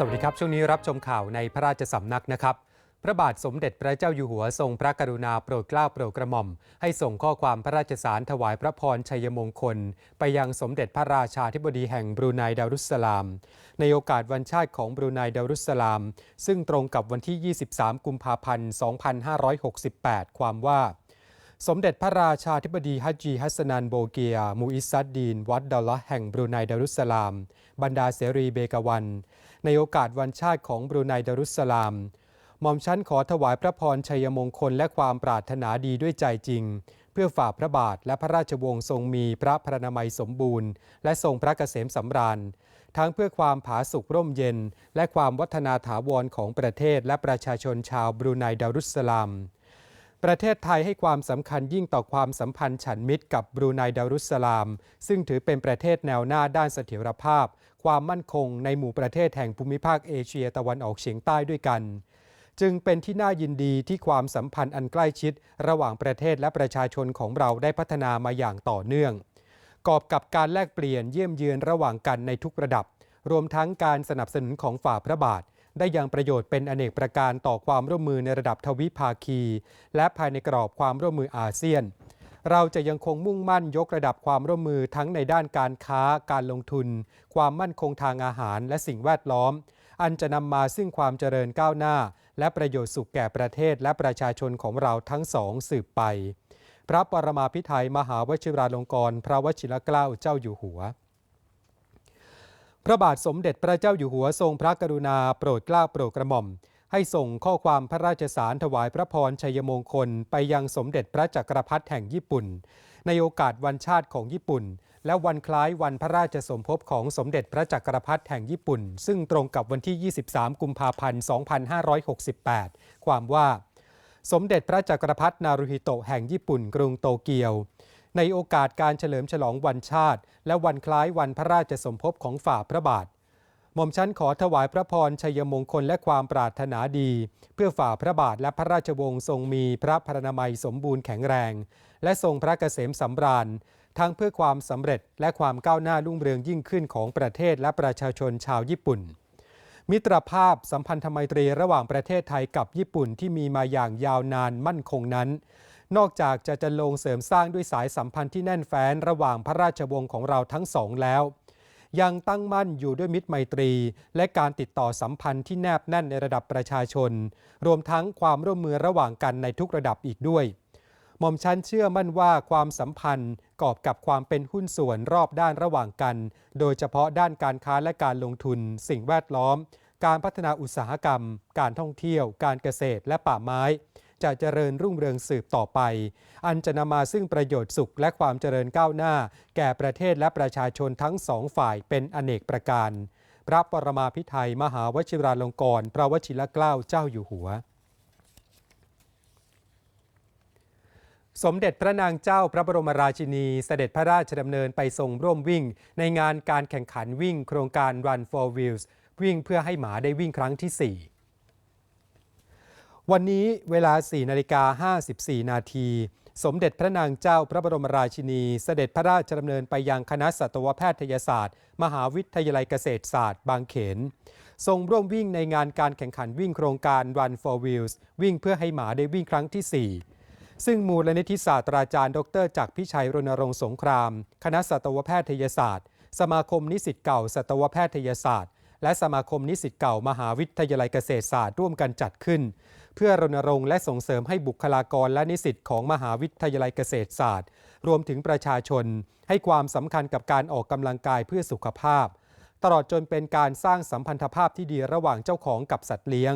สวัสดีครับ ช่วงนี้รับชมข่าวในพระราชสำนักนะครับ พระบาทสมเด็จพระเจ้าอยู่หัวทรงพระกรุณาโปรดเกล้าโปรดกระหม่อม ให้ส่งข้อความพระราชสารถวายพระพรชัยมงคล ไปยังสมเด็จพระราชาธิบดีแห่งบรูไนดารุสสลาม ในโอกาสวันชาติของบรูไนดารุสสลาม ซึ่งตรงกับวันที่ 23 กุมภาพันธ์ 2568 ความว่าสมเด็จพระราชาธิบดีฮัจจีฮัสนันโบเกีย มูอิสซัดดีน วัดดอลละแห่งบรูไนดารุสลาม บรรดาเสรีเบกาวัน ในโอกาสวันชาติของบรูไนดารุสสลาม หม่อมชั้นขอถวายพระพรชัยมงคลและความปรารถนาดีด้วยใจจริง เพื่อฝ่าพระบาทและพระราชวงศ์ทรงมีพระพรนามัยสมบูรณ์ และทรงพระเกษมสำราญ ทั้งเพื่อความผาสุกร่มเย็น และความวัฒนาถาวรของประเทศและประชาชนชาวบรูไนดารุสสลามประเทศไทยให้ความสำคัญยิ่งต่อความสัมพันธ์ฉันมิตรกับบรูไนดารุสสลาม ซึ่งถือเป็นประเทศแนวหน้าด้านเสถียรภาพ ความมั่นคงในหมู่ประเทศแห่งภูมิภาคเอเชียตะวันออกเฉียงใต้ด้วยกัน จึงเป็นที่น่ายินดีที่ความสัมพันธ์อันใกล้ชิด ระหว่างประเทศและประชาชนของเราได้พัฒนามาอย่างต่อเนื่อง กอบกับการแลกเปลี่ยนเยี่ยมเยือนระหว่างกันในทุกระดับ รวมทั้งการสนับสนุนของฝ่าพระบาทได้ยังประโยชน์เป็นอเนกประการต่อความร่วมมือในระดับทวิภาคี และภายในกรอบความร่วมมืออาเซียน เราจะยังคงมุ่งมั่นยกระดับความร่วมมือทั้งในด้านการค้า การลงทุน ความมั่นคงทางอาหาร และสิ่งแวดล้อม อันจะนำมาซึ่งความเจริญก้าวหน้า และประโยชน์สุขแก่ประเทศและประชาชนของเราทั้งสองสืบไป พระปรมาภิไธยมหาวชิราลงกรณพระวชิรเกล้าเจ้าอยู่หัวพระบาทสมเด็จพระเจ้าอยู่หัวทรงพระกรุณาโปรดเกล้าโปรดกระหม่อม ให้ส่งข้อความพระราชสารถวายพระพรชัยมงคล ไปยังสมเด็จพระจักรพรรดิแห่งญี่ปุ่น ในโอกาสวันชาติของญี่ปุ่น และวันคล้ายวันพระราชสมภพของสมเด็จพระจักรพรรดิแห่งญี่ปุ่น ซึ่งตรงกับวันที่ 23 กุมภาพันธ์ 2568 ความว่า สมเด็จพระจักรพรรดินารุฮิโตะแห่งญี่ปุ่น กรุงโตเกียวในโอกาสการเฉลิมฉลองวันชาติ และวันคล้ายวันพระราชสมภพของฝ่าพระบาท หม่อมชั้นขอถวายพระพรชัยมงคลและความปรารถนาดี เพื่อฝ่าพระบาทและพระราชวงศ์ทรงมีพระพรรณนามัยสมบูรณ์แข็งแรง และทรงพระเกษมสำราญ ทั้งเพื่อความสำเร็จและความก้าวหน้ารุ่งเรืองยิ่งขึ้นของประเทศและประชาชนชาวญี่ปุ่น มิตรภาพสัมพันธไมตรีระหว่างประเทศไทยกับญี่ปุ่นที่มีมาอย่างยาวนานมั่นคงนั้นนอกจากจะจะลงเสริมสร้างด้วยสายสัมพันธ์ที่แน่นแฟ้นระหว่างพระราชวงศ์ของเราทั้งสองแล้ว ยังตั้งมั่นอยู่ด้วยมิตรไมตรี และการติดต่อสัมพันธ์ที่แนบแน่นในระดับประชาชน รวมทั้งความร่วมมือระหว่างกันในทุกระดับอีกด้วยหม่อมชั้นเชื่อมั่นว่าความสัมพันธ์กอบกับความเป็นหุ้นส่วนรอบด้านระหว่างกัน โดยเฉพาะด้านการค้าและการลงทุน สิ่งแวดล้อม การพัฒนาอุตสาหกรรม การท่องเที่ยว การเกษตรและป่าไม้ จะเจริญรุ่งเรืองสืบต่อไป อันจะนำมาซึ่งประโยชน์สุขและความเจริญก้าวหน้า แก่ประเทศและประชาชนทั้งสองฝ่ายเป็นอเนกประการ พระปรมาภิไธยมหาวชิราลงกรณพระวชิรเกล้าเจ้าอยู่หัวสมเด็จพระนางเจ้าพระบรมราชินีเสด็จพระราชดำเนินไปทรงร่วมวิ่ง ในงานการแข่งขันวิ่งโครงการ Run for Wheels วิ่งเพื่อให้หมาได้วิ่งครั้งที่ 4 วันนี้เวลา 4 นาฬิกา 54 นาที สมเด็จพระนางเจ้าพระบรมราชินี เสด็จพระราชดำเนินไปยังคณะสัตวแพทยศาสตร์ มหาวิทยาลัยเกษตรศาสตร์ บางเขน ทรงร่วมวิ่งในงานการแข่งขันวิ่งโครงการ Run for Wheels วิ่งเพื่อให้หมาได้วิ่งครั้งที่ 4ซึ่งมูลนิธิศาสตราจารย์ ดรจักรพิชัยรณรงค์สงคราม คณะสัตวแพทยศาสตร์ สมาคมนิสิตเก่า สัตวแพทยศาสตร์ และสมาคมนิสิตเก่ามหาวิทยาลัยเกษตรศาสตร์ร่วมกันจัดขึ้น เพื่อรณรงค์และส่งเสริมให้บุคลากรและนิสิตของมหาวิทยาลัยเกษตรศาสตร์ รวมถึงประชาชน ให้ความสำคัญกับการออกกำลังกายเพื่อสุขภาพ ตลอดจนเป็นการสร้างสัมพันธภาพที่ดีระหว่างเจ้าของกับสัตว์เลี้ยง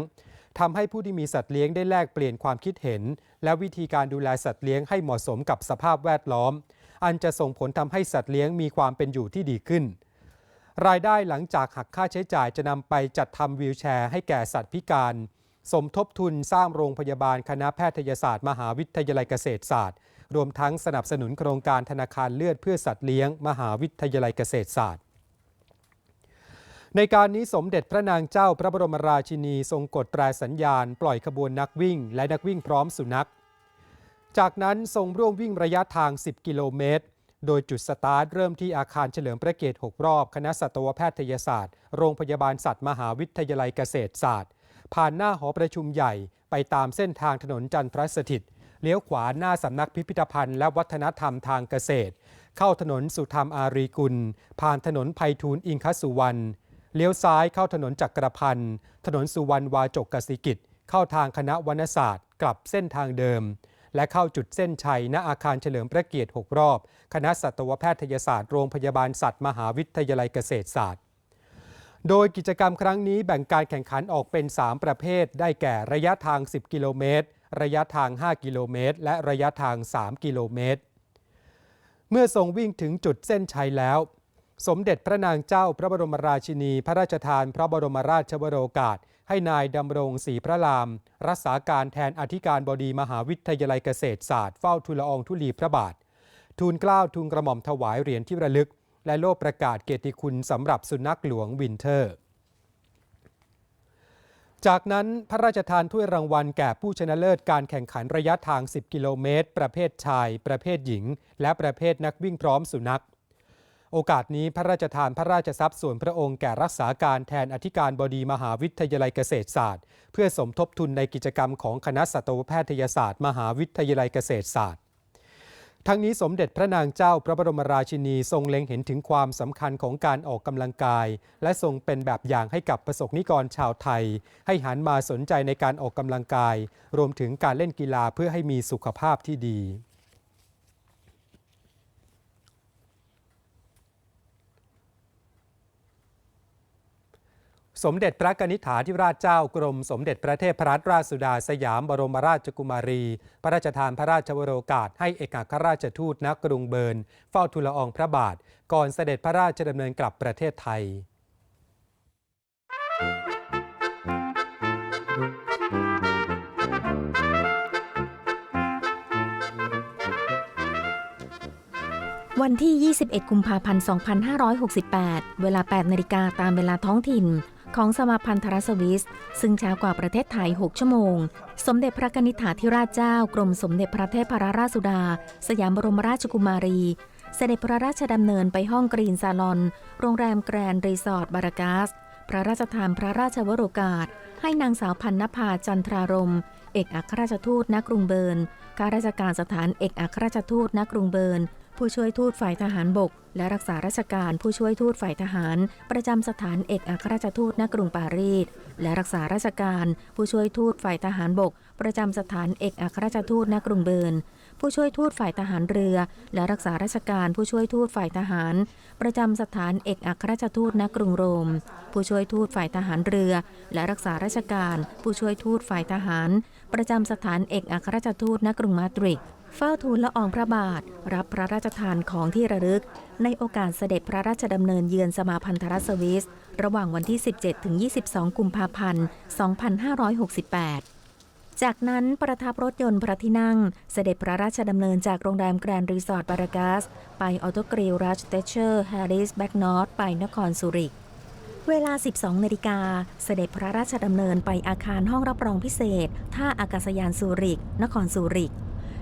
ทำให้ผู้ที่มีสัตว์เลี้ยงได้แลกเปลี่ยนความคิดเห็น และวิธีการดูแลสัตว์เลี้ยงให้เหมาะสมกับสภาพแวดล้อม อันจะส่งผลทำให้สัตว์เลี้ยงมีความเป็นอยู่ที่ดีขึ้น รายได้หลังจากหักค่าใช้จ่ายจะนำไปจัดทำวีลแชร์ให้แก่สัตว์พิการ สมทบทุนสร้างโรงพยาบาลคณะแพทยศาสตร์มหาวิทยาลัยเกษตรศาสตร์ รวมทั้งสนับสนุนโครงการธนาคารเลือดเพื่อสัตว์เลี้ยง มหาวิทยาลัยเกษตรศาสตร์ ในการนี้สมเด็จพระนางเจ้าพระบรมราชินีทรงกดแตรสัญญาณ ปล่อยขบวนนักวิ่ง และนักวิ่งพร้อมสุนัข จากนั้นทรงร่วมวิ่งระยะทาง 10 กิโลเมตรโดยจุดสตาร์ทเริ่มที่อาคารเฉลิมพระเกียรติ 6 รอบ คณะสัตวแพทยศาสตร์ โรงพยาบาลสัตว์มหาวิทยาลัยเกษตรศาสตร์ ผ่านหน้าหอประชุมใหญ่ไปตามเส้นทางถนนจันทรสถิต เลี้ยวขวาหน้าสำนักพิพิธภัณฑ์และวัฒนธรรมทางเกษตร เข้าถนนสุธรรมอารีกุล ผ่านถนนไพฑูรย์อิงคสุวรรณเลี้ยวซ้ายเข้าถนนจักรพันธ์ถนนสุวรรณวาจกกสิกิจ เข้าทางคณะวรรณศาสตร์ กลับเส้นทางเดิม และเข้าจุดเส้นชัยณอาคารเฉลิมพระเกียรติ 6 รอบ คณะสัตวแพทยศาสตร์โรงพยาบาลสัตว์มหาวิทยาลัยเกษตรศาสตร์ โดยกิจกรรมครั้งนี้แบ่งการแข่งขันออกเป็น 3 ประเภท ได้แก่ระยะทาง 10 กิโลเมตร ระยะทาง 5 กิโลเมตร และระยะทาง 3 กิโลเมตร เมื่อทรงวิ่งถึงจุดเส้นชัยแล้ว สมเด็จพระนางเจ้าพระบรมราชินี พระราชทานพระบรมราชวโรกาส ให้นายดำรงศรีพระราม รักษาการแทนอธิการบดีมหาวิทยาลัยเกษตรศาสตร์เฝ้าทูลอองธุลีพระบาท ทูลเกล้าทูลกระหม่อมถวายเหรียญที่ระลึก และโล่ประกาศเกียรติคุณสำหรับสุนัขหลวงวินเทอร์ จากนั้นพระราชทานถ้วยรางวัลแก่ผู้ชนะเลิศการแข่งขันระยะทาง 10 กิโลเมตร ประเภทชาย ประเภทหญิง และประเภทนักวิ่งพร้อมสุนัข โอกาสนี้พระราชทานพระราชทรัพย์ส่วนพระองค์แก่รักษาการแทนอธิการบดีมหาวิทยาลัยเกษตรศาสตร์ เพื่อสมทบทุนในกิจกรรมของคณะสัตวแพทยศาสตร์ มหาวิทยาลัยเกษตรศาสตร์ ทั้งนี้สมเด็จพระนางเจ้าพระบรมราชินีทรงเล็งเห็นถึงความสำคัญของการออกกำลังกาย และทรงเป็นแบบอย่างให้กับประสบนิกรชาวไทย ให้หันมาสนใจในการออกกำลังกาย รวมถึงการเล่นกีฬาเพื่อให้มีสุขภาพที่ดี สมเด็จพระกนิษฐาธิราชเจ้ากรม สมเด็จพระเทพรัตนราชสุดาสยามบรมราชกุมารี พระราชทานพระราชวโรกาส ให้เอกอัครราชทูตณกรุงเบิร์น เฝ้าทูลอองพระบาท ก่อนเสด็จพระราชดำเนินกลับประเทศไทยวันที่ 21 กุมภาพันธ์ 2568 เวลา 8 นาฬิกาตามเวลาท้องถิ่น ของสมาพันธรัสวิส ซึ่งช้ากว่าประเทศไทย 6 ชั่วโมง สมเด็จพระกนิษฐาธิราชเจ้ากรมสมเด็จพระเทพรราชสุดา สยามบรมราชกุมารี เสด็จพระราชดำเนินไปห้องกรีนซาลอน โรงแรมแกรนด์รีสอร์ทบารากาส พระราชทานพระราชวโรกาส ให้นางสาวพันนภาจันทรารม เอกอัครราชทูตณกรุงเบิร์นข้าราชการสถานเอกอัครราชทูตณกรุงเบิร์นผู้ช่วยทูตฝ่ายทหารบก และรักษาราชการผู้ช่วยทูตฝ่ายทหาร ประจำสถานเอกอัครราชทูตณกรุงปารีส และรักษาราชการผู้ช่วยทูตฝ่ายทหารบก ประจำสถานเอกอัครราชทูตณกรุงเบิร์น ผู้ช่วยทูตฝ่ายทหารเรือ และรักษาราชการผู้ช่วยทูตฝ่ายทหาร ประจำสถานเอกอัครราชทูตณกรุงโรม ผู้ช่วยทูตฝ่ายทหารเรือ และรักษาราชการ ผู้ช่วยทูตฝ่ายทหาร ประจำสถานเอกอัครราชทูตณกรุงมาดริด เฝ้าทูลละอองพระบาท รับพระราชทานของที่ระลึก ในโอกาสเสด็จพระราชดำเนินเยือนสมาพันธรัสวิส ระหว่างวันที่ 17 ถึง 22 กุมภาพันธ์ 2568 จากนั้นประทับรถยนต์พระที่นั่ง เสด็จพระราชดำเนินจากโรงแรมแกรนด์รีสอร์ทบารากัส ไปออโตกริลรัชเตเชอร์แฮร์ริสแบ็กนอร์ไปนครสุริกเวลา 12 นาฬิกา เสด็จพระราชดำเนินไปอาคารห้องรับรองพิเศษ ท่าอากาศยานสุริก นครสุริก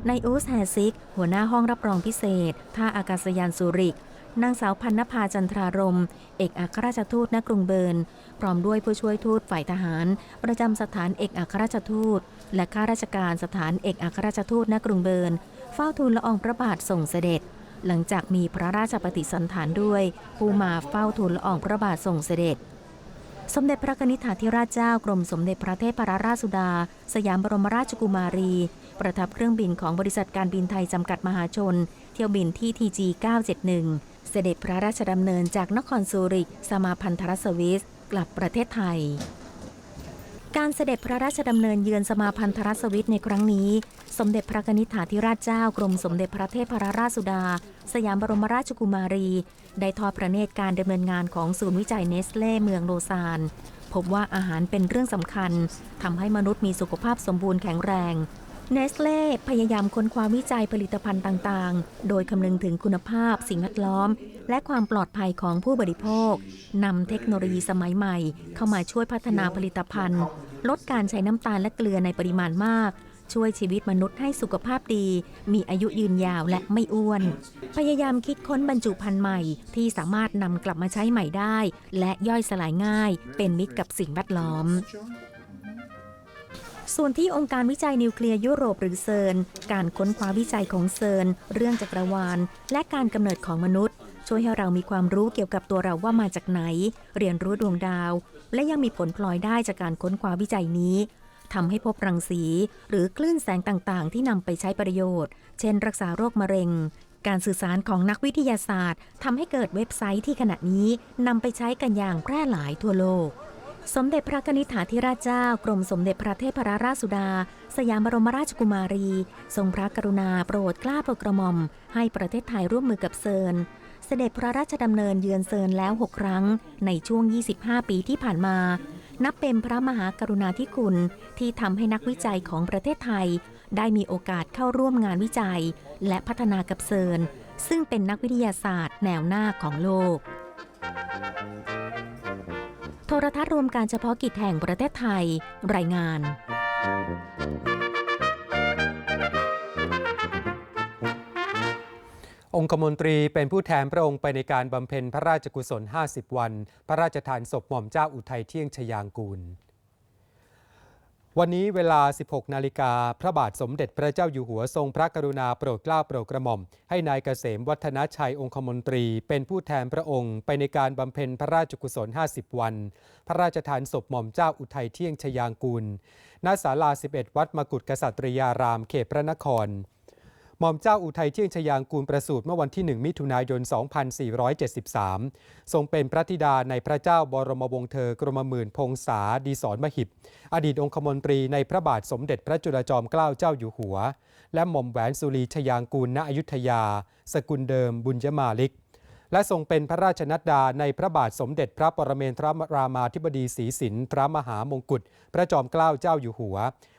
ในอูสแฮซิก หัวหน้าห้องรับรองพิเศษ ท่าอากาศยานสุริก นางสาวพันนภาจันทรารม เอกอัครราชทูตณกรุงเบิร์น พร้อมด้วยผู้ช่วยทูตฝ่ายทหาร ประจำสถานเอกอัครราชทูต และข้าราชการสถานเอกอัครราชทูตณกรุงเบิร์น เฝ้าทูลละอองพระบาทส่งเสด็จ หลังจากมีพระราชปฏิสันถานด้วย ผู้มาเฝ้าทูลละอองพระบาทส่งเสด็จ สมเด็จพระนิษฐาธิราชเจ้ากรมสมเด็จพระเทพรราชสุดา สยามบรมราชกุมารี ประทับเครื่องบินของบริษัทการบินไทยจำกัดมหาชน เที่ยวบินที่ TG 971 เสด็จพระราชดำเนินจากนครซูริก สมาพันธรสวิส กลับประเทศไทย การเสด็จพระราชดำเนินเยือนสมาพันธรัสวิสในครั้งนี้ สมเด็จพระนิธฐาธิราชเจ้ากรมสมเด็จพระเทพรราชสุดา สยามบรมราชกุมารี ได้ทอดพระเนตรการดำเนินงานของศูนย์วิจัยเนสเล่เมืองโลซาน พบว่าอาหารเป็นเรื่องสำคัญทำให้มนุษย์มีสุขภาพสมบูรณ์แข็งแรง เนสเล่พยายามค้นคว้าวิจัยผลิตภัณฑ์ต่างๆ โดยคำนึงถึงคุณภาพสิ่งแวดล้อม และความปลอดภัยของผู้บริโภคนำเทคโนโลยีสมัยใหม่ เข้ามาช่วยพัฒนาผลิตภัณฑ์ ลดการใช้น้ำตาลและเกลือในปริมาณมาก ช่วยชีวิตมนุษย์ให้สุขภาพดี มีอายุยืนยาวและไม่อ้วน พยายามคิดค้นบรรจุภัณฑ์ใหม่ ที่สามารถนำกลับมาใช้ใหม่ได้ และย่อยสลายง่าย เป็นมิตรกับสิ่งแวดล้อม ส่วนที่องค์การวิจัยนิวเคลียร์ยุโรปหรือเซิร์น การค้นคว้าวิจัยของเซิร์น เรื่องจักรวาล และการกำเนิดของมนุษย์ ช่วยให้เรามีความรู้เกี่ยวกับตัวเราว่ามาจากไหน เรียนรู้ดวงดาว และยังมีผลพลอยได้จากการค้นคว้าวิจัยนี้ทำให้พบรังสี หรือคลื่นแสงต่างๆ ที่นำไปใช้ประโยชน์ เช่น รักษาโรคมะเร็ง การสื่อสารของนักวิทยาศาสตร์ทำให้เกิดเว็บไซต์ที่ขณะนี้นำไปใช้กันอย่างแพร่หลายทั่วโลก สมเด็จพระนิษฐาธิราชเจ้า กรมสมเด็จพระเทพรัตนราชสุดา สยามบรมราชกุมารี ทรงพระกรุณาโปรดเกล้าโปรดกระหม่อม ให้ประเทศไทยร่วมมือกับเซิร์นเสด็จพระราชดำเนินเยือนเซิร์นแล้ว 6 ครั้ง ในช่วง 25 ปีที่ผ่านมา นับเป็นพระมหากรุณาธิคุณที่ทำให้นักวิจัยของประเทศไทย ได้มีโอกาสเข้าร่วมงานวิจัย และพัฒนากับเซิร์นซึ่งเป็นนักวิทยาศาสตร์ แนวหน้าของโลก โทรทัศน์รวมการเฉพาะกิจแห่งประเทศไทย รายงาน องคมนตรีเป็นผู้แทนพระองค์ไปในการบำเพ็ญพระราชกุศล 50 วัน พระราชทานศพหม่อมเจ้าอุทัยเที่ยงชยางกูล วันนี้เวลา 16 นาฬิกา พระบาทสมเด็จพระเจ้าอยู่หัวทรงพระกรุณาโปรดเกล้าโปรดกระหม่อม ให้นายเกษมวัฒนชัยองคมนตรี เป็นผู้แทนพระองค์ ไปในการบำเพ็ญพระราชกุศล 50 วัน พระราชทานศพหม่อมเจ้าอุทัยเที่ยงชยางกูลณศาลา 11 วัดมกุฎกษัตริยารามเขตพระนคร หม่อมเจ้าอุทัยเที่ยงชยางกูลประสูติเมื่อวันที่ 1 มิถุนายน 2473 ทรงเป็นพระธิดาในพระเจ้าบรมวงศ์เธอกรมหมื่นพงษาดีสอนมหิบ อดีตองคมนตรีในพระบาทสมเด็จพระจุลจอมเกล้าเจ้าอยู่หัว และหม่อมแหวนสุรีชยางกูลณอยุธยา สกุลเดิมบุญยมาลิก และทรงเป็นพระราชนัดดาในพระบาทสมเด็จพระปรเมนทรรามาธิบดีศรีสินพระมหามงกุฎพระจอมเกล้าเจ้าอยู่หัว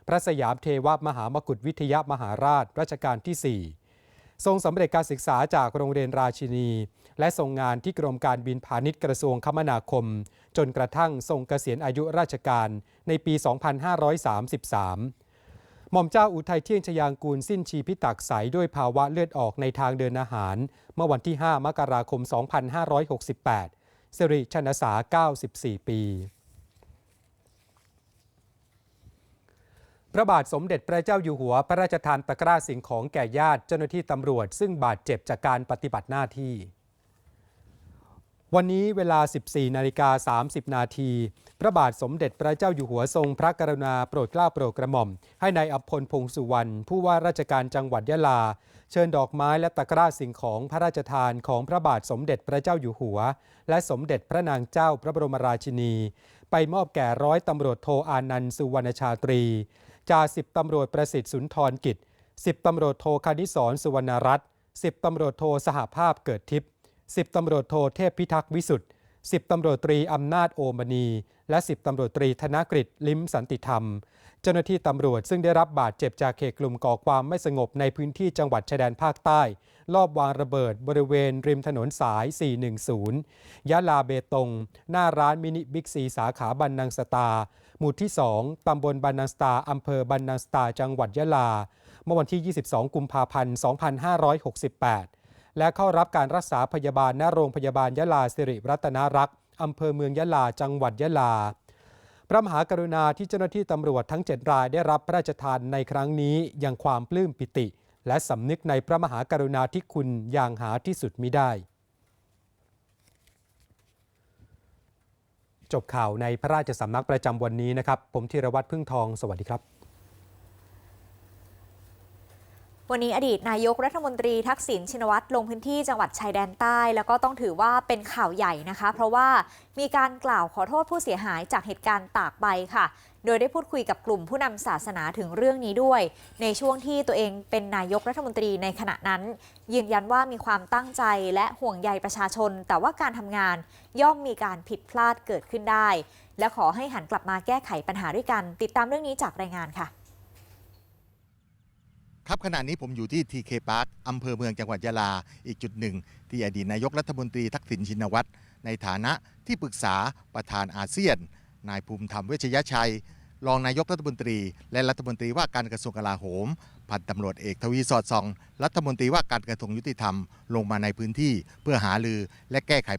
พระสยามเทวมหามกุฎวิทยามหาราชรัชกาลที่ 4 ทรงสำเร็จการศึกษาจากโรงเรียนราชินี และทรงงานที่กรมการบินพาณิชย์กระทรวงคมนาคม จนกระทั่งทรงเกษียณอายุราชการในปี 2533 หม่อมเจ้าอุทัยเที่ยงชยางกูลสิ้นชีพิตักใสด้วยภาวะเลือดออกในทางเดินอาหาร เมื่อวันที่ 5 มกราคม 2568สิริชนสา 94 ปีพระบาทสมเด็จพระเจ้าอยู่หัว พระราชทานตะกร้าสิ่งของแก่ญาติเจ้าหน้าที่ตำรวจ ซึ่งบาดเจ็บจากการปฏิบัติหน้าที่ วันนี้เวลา 14 นาฬิกา 30 นาที พระบาทสมเด็จพระเจ้าอยู่หัวทรงพระกรุณาโปรดเกล้าโปรดกระหม่อม ให้ในายอัพพลพงสุวรรณผู้ว่าราชการจังหวัดยะลา เชิญดอกไม้และตะกร้าสิ่งของพระราชทานของพระบาทสมเด็จพระเจ้าอยู่หัว และสมเด็จพระนางเจ้าพระบรมราชินี ไปมอบแก่ร้อยตำรวจโทอานันต์สุวรรณชาตรีจ่าสิบตำรวจประสิทธิ์สุนทรกิจสิบตำรวจโทคณิศรสุวรรณรัตน์สิบตำรวจโทสหภาพเกิดทิพย์สิบตำรวจโทเทพพิทักษ์วิสุทธิ์สิบตำรวจตรีอำนาจโอมณี และสิบตำรวจตรีธนกฤษลิ้มสันติธรรม เจ้าหน้าที่ตำรวจซึ่งได้รับบาดเจ็บจากเหตุกลุ่มก่อความไม่สงบในพื้นที่จังหวัดชายแดนภาคใต้ ลอบวางระเบิดบริเวณริมถนนสาย 410 ยะลาเบตง หน้าร้านมินิบิ๊กซีสาขาบันนังสตา หมู่ที่ 2 ตำบลบันนังสตาอำเภอบันนังสตาจังหวัดยะลา เมื่อวันที่ 22 กุมภาพันธ์ 2568 และเข้ารับการรักษาพยาบาลณโรงพยาบาลยะลาสิริรัตนารักษ์ อำเภอเมืองยะลา จังหวัดยะลา พระมหากรุณาที่เจ้าหน้าที่ตำรวจทั้ง 7 รายได้รับพระราชทานในครั้งนี้ยังความปลื้มปิติ และสำนึกในพระมหากรุณาธิคุณอย่างหาที่สุดมิได้ จบข่าวในพระราชสำนักประจำวันนี้นะครับ ผมธีรวัตรพึ่งทอง สวัสดีครับ วันนี้อดีตนายกรัฐมนตรีทักษิณชินวัตรลงพื้นที่จังหวัดชายแดนใต้ แล้วก็ต้องถือว่าเป็นข่าวใหญ่นะคะ เพราะว่ามีการกล่าวขอโทษผู้เสียหายจากเหตุการณ์ตากใบค่ะ โดยได้พูดคุยกับกลุ่มผู้นำศาสนาถึงเรื่องนี้ด้วย ในช่วงที่ตัวเองเป็นนายกรัฐมนตรีในขณะนั้น ยืนยันว่ามีความตั้งใจและห่วงใยประชาชน แต่ว่าการทำงานย่อมมีการผิดพลาดเกิดขึ้นได้ และขอให้หันกลับมาแก้ไขปัญหาด้วยกัน ติดตามเรื่องนี้จากรายงานค่ะ ครับขณะนี้ผมอยู่ที่ TK Park อำเภอเมืองจังหวัดยะลา อีกจุดหนึ่ง ที่อดีตนายกรัฐมนตรีทักษิณชินวัตรในฐานะที่ปรึกษาประธานอาเซียน นายภูมิธรรมเวชยชัย รองนายกรัฐมนตรี และรัฐมนตรีว่าการกระทรวงกลาโหม พันตำรวจเอกทวีสอดส่อง รัฐมนตรีว่าการกระทรวงยุติธรรม ลงมาในพื้นที่เพื่อหารือและแก้ไข